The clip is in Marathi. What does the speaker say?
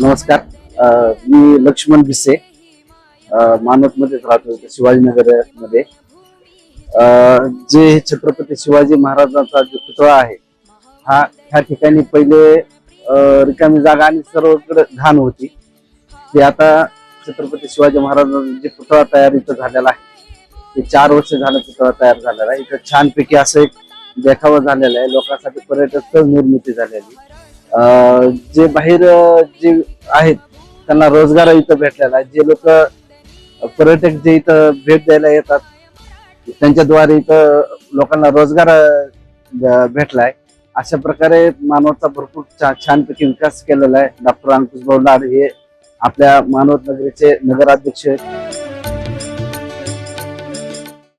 नमस्कार. मी लक्ष्मण भिसे. मानवत मध्येच राहतो शिवाजीनगरमध्ये जे छत्रपती शिवाजी महाराजांचा जो पुतळा आहे हा ह्या ठिकाणी पहिले रिकामी जागा आणि सर्वकडे घाण होती. ते आता छत्रपती शिवाजी महाराजांचा जे पुतळा तयार इथं झालेला आहे ते चार वर्ष झालं पुतळा तयार झालेला आहे. इथं छानपैकी असं एक देखावा झालेला आहे. लोकांसाठी पर्यटक स्थळ निर्मिती झालेली. जे बाहेर जे आहेत त्यांना रोजगार इथं भेटलेला आहे. जे लोक पर्यटक जे इथं भेट द्यायला येतात त्यांच्याद्वारे इथं लोकांना रोजगार भेटलाय अशा प्रकारे मानवचा भरपूर छानपैकी विकास केलेला आहे. डॉक्टर अंकुश भाऊ लाड हे आपल्या मानवत नगरीचे नगराध्यक्ष आहेत.